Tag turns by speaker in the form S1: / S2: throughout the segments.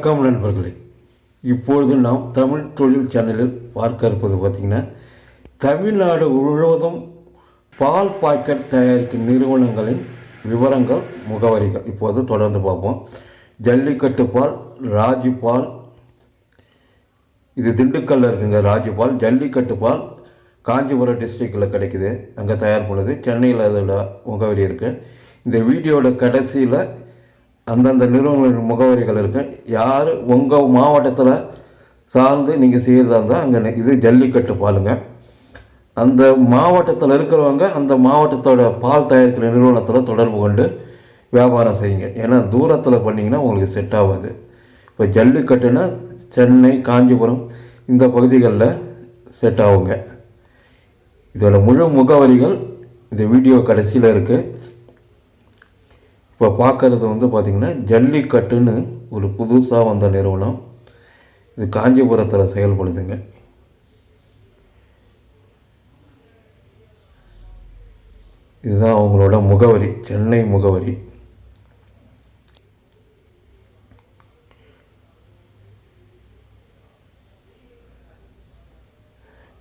S1: வணக்கம் நண்பர்களே. இப்பொழுது நாம் தமிழ் தொழில் சேனலில் பார்க்க இருப்பது பார்த்திங்கன்னா தமிழ்நாடு முழுவதும் பால் பாக்கெட் தயாரிக்கும் நிறுவனங்களின் விவரங்கள் முகவரிகள். இப்போது தொடர்ந்து பார்ப்போம். ஜல்லிக்கட்டு பால் ராஜி பால் இது திண்டுக்கல்ல இருக்குங்க ராஜி பால். ஜல்லிக்கட்டு பால் காஞ்சிபுரம் டிஸ்ட்ரிக்டில் கிடைக்குது. அங்கே தயார் பண்ணுது சென்னையில் அதில் முகவரி இருக்குது இந்த வீடியோட கடைசியில் அந்தந்த நிறுவனங்களின் முகவரிகள் இருக்குது யார் உங்கள் மாவட்டத்தில் சார்ந்து நீங்கள் செய்கிறதா இருந்தால் அங்கே இது ஜல்லிக்கட்டு பாலுங்க. அந்த மாவட்டத்தில் இருக்கிறவங்க அந்த மாவட்டத்தோட பால் தயாரிக்கிற நிறுவனத்தில் தொடர்பு கொண்டு வியாபாரம் செய்யுங்க. ஏன்னா தூரத்தில் பண்ணிங்கன்னா உங்களுக்கு செட் ஆகாது. இப்போ ஜல்லிக்கட்டுன்னா சென்னை காஞ்சிபுரம் இந்த பகுதிகளில் செட் ஆகுங்க. இதோட முழு முகவரிகள் இந்த வீடியோ கடைசியில் இருக்குது இப்போ பார்க்குறது வந்து பார்த்திங்கன்னா ஜல்லிக்கட்டுன்னு ஒரு புதுசாக வந்த நிறுவனம். இது காஞ்சிபுரத்தில் செயல்படுதுங்க. இதுதான் அவங்களோட முகவரி சென்னை முகவரி.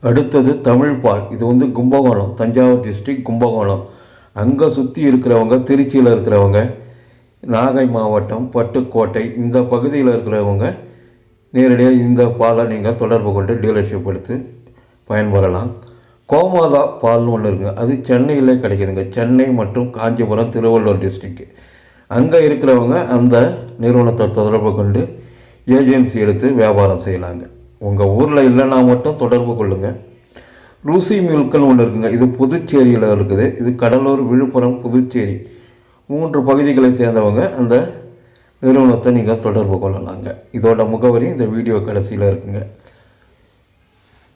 S1: அடுத்தது தமிழ்பால். இது வந்து கும்பகோணம் தஞ்சாவூர் டிஸ்ட்ரிக்ட் கும்பகோணம். அங்கே சுற்றி இருக்கிறவங்க திருச்சியில் இருக்கிறவங்க நாகை மாவட்டம் பட்டுக்கோட்டை இந்த பகுதியில் இருக்கிறவங்க நேரடியாக இந்த பாலை நீங்கள் தொடர்பு கொண்டு டீலர்ஷிப் எடுத்து பயன்பெறலாம். கோமாதா பால்னு ஒன்று இருக்குங்க. அது சென்னையிலே கிடைக்கிதுங்க. சென்னை மற்றும் காஞ்சிபுரம் திருவள்ளூர் டிஸ்ட்ரிக்கு அங்கே இருக்கிறவங்க அந்த நிறுவனத்தை தொடர்பு கொண்டு ஏஜென்சி எடுத்து வியாபாரம் செய்யலாங்க. உங்கள் ஊரில் இல்லைன்னா மட்டும் தொடர்பு கொள்ளுங்கள் ருசி மில்க்குன்னு ஒன்று இருக்குங்க. இது புதுச்சேரியில் இருக்குது. இது கடலூர் விழுப்புரம் புதுச்சேரி. மூன்று பகுதிகளை சேர்ந்தவங்க அந்த நிறுவனத்தை நீங்கள் தொடர்பு கொள்ளலாங்க. இதோட முகவரி இந்த வீடியோ கடைசியில் இருக்குங்க.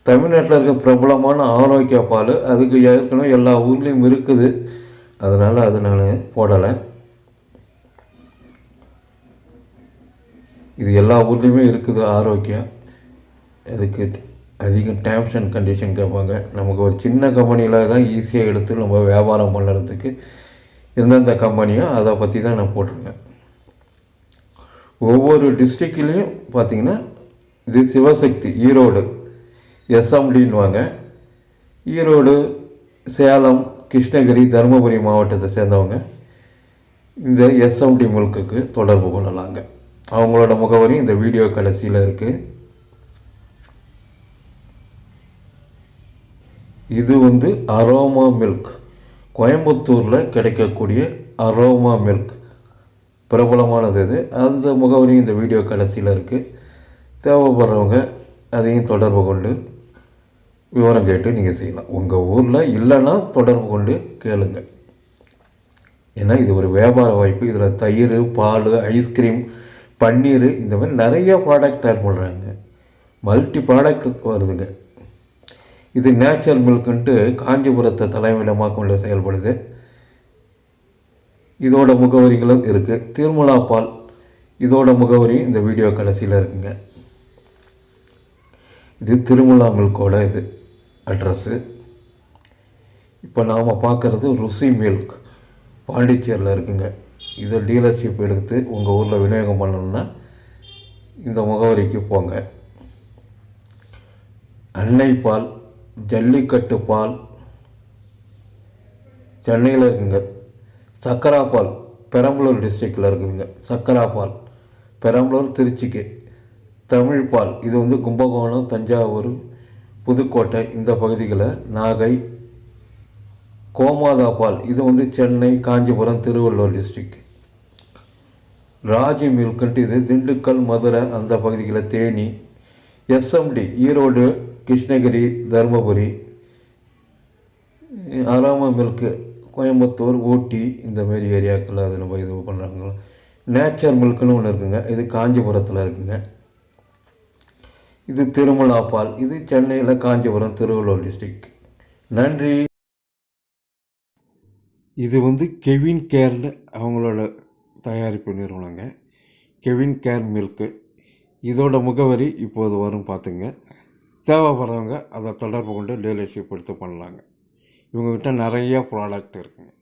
S1: தமிழ்நாட்டில் இருக்க பிரபலமான ஆரோக்கிய பால் அதுக்கு ஏற்கனவே எல்லா ஊர்லேயும் இருக்குது. அதனால் அது நான் போடலை. இது எல்லா ஊர்லேயுமே இருக்குது ஆரோக்கியம் அதுக்கு அதிகம் டேர்ம்ஸ் அண்ட் கண்டிஷன் கேட்பாங்க. நமக்கு ஒரு சின்ன கம்பெனியில் தான் ஈஸியாக எடுத்து நம்ம வியாபாரம் பண்ணுறதுக்கு எந்தெந்த கம்பெனியோ அதை பற்றி தான் நான் போட்டிருக்கேன். ஒவ்வொரு டிஸ்ட்ரிக்ட்லேயும் பார்த்திங்கன்னா இது சிவசக்தி ஈரோடு எஸ்எம்டின்வாங்க ஈரோடு சேலம் கிருஷ்ணகிரி தருமபுரி மாவட்டத்தை சேர்ந்தவங்க. இந்த எஸ்எம்டி மில்க்குக்கு தொடர்பு கொள்ளலாங்க. அவங்களோட முகவரி இந்த வீடியோ கடைசியில் இருக்குது இது வந்து அரோமா மில்க் கோயம்புத்தூரில் கிடைக்கக்கூடிய அரோமா மில்க் பிரபலமானது இது. அந்த முகவரியும் இந்த வீடியோ கடைசியில் இருக்குது தேவைப்படுறவங்க அதையும் தொடர்பு கொண்டு விவரம் கேட்டு நீங்கள் செய்யலாம். உங்கள் ஊரில் இல்லைன்னா தொடர்பு கொண்டு கேளுங்க. ஏன்னா இது ஒரு வியாபார வாய்ப்பு. இதில் தயிர் பால் ஐஸ்கிரீம் பன்னீர் இந்த மாதிரி நிறைய ப்ராடக்ட் தயார் பண்ணுறாங்க மல்டி ப்ராடக்ட் வருதுங்க. இது நேச்சுரல் மில்க்குன்ட்டு காஞ்சிபுரத்தை தலைமையிடமாக கொண்டு செயல்படுது. இதோட முகவரிகளும் இருக்குது திருமலா பால் இதோட முகவரி இந்த வீடியோ கடைசியில் இருக்குங்க. இது திருமலா மில்கோட இது அட்ரஸ்ஸு இப்போ நாம் பார்க்குறது ருசி மில்க் பாண்டிச்சேரியில் இருக்குங்க. இதை டீலர்ஷிப் எடுத்து உங்கள் ஊரில் விநியோகம் பண்ணணுன்னா இந்த முகவரிக்கு போங்க. அன்னை பால் ஜல்லிக்கட்டு பால். சென்னையில் இருக்குங்க. சக்கரா பால் பெரம்பலூர் டிஸ்ட்ரிக்டில் இருக்குதுங்க. சக்கரா பால் பெரம்பலூர் திருச்சிக்கு. தமிழ் பால் இது வந்து கும்பகோணம் தஞ்சாவூர் புதுக்கோட்டை இந்த பகுதிகளில் நாகை கோமாதா பால் இது வந்து சென்னை காஞ்சிபுரம் திருவள்ளூர் டிஸ்ட்ரிக் ராஜி மில்க்குன்ட்டு இது திண்டுக்கல் மதுரை அந்த பகுதிகளை தேனி எஸ்எம்டி ஈரோடு கிருஷ்ணகிரி தருமபுரி அராம மில்க்கு கோயம்புத்தூர் ஊட்டி இந்த மாரி அது நம்ம இது பண்ணுறாங்க. நேச்சர் மில்க்குன்னு ஒன்று இருக்குங்க. இது காஞ்சிபுரத்தில் இருக்குங்க. இது திருமலா பால் இது சென்னையில் காஞ்சிபுரம் திருவள்ளூர் டிஸ்ட்ரிக் நன்றி. இது வந்து கெவின் கேரில் அவங்களோட தயாரிப்பு நிறுவனங்க. கெவின் கேர் மில்க்கு இதோட முகவரி இப்போது வரும் பார்த்துங்க. தேவைப்படுறவங்க அதை தொடர்பு கொண்டு டீலர்ஷிப் எடுத்து பண்ணலாங்க. இவங்கக்கிட்ட நிறைய ப்ராடக்ட் இருக்குங்க.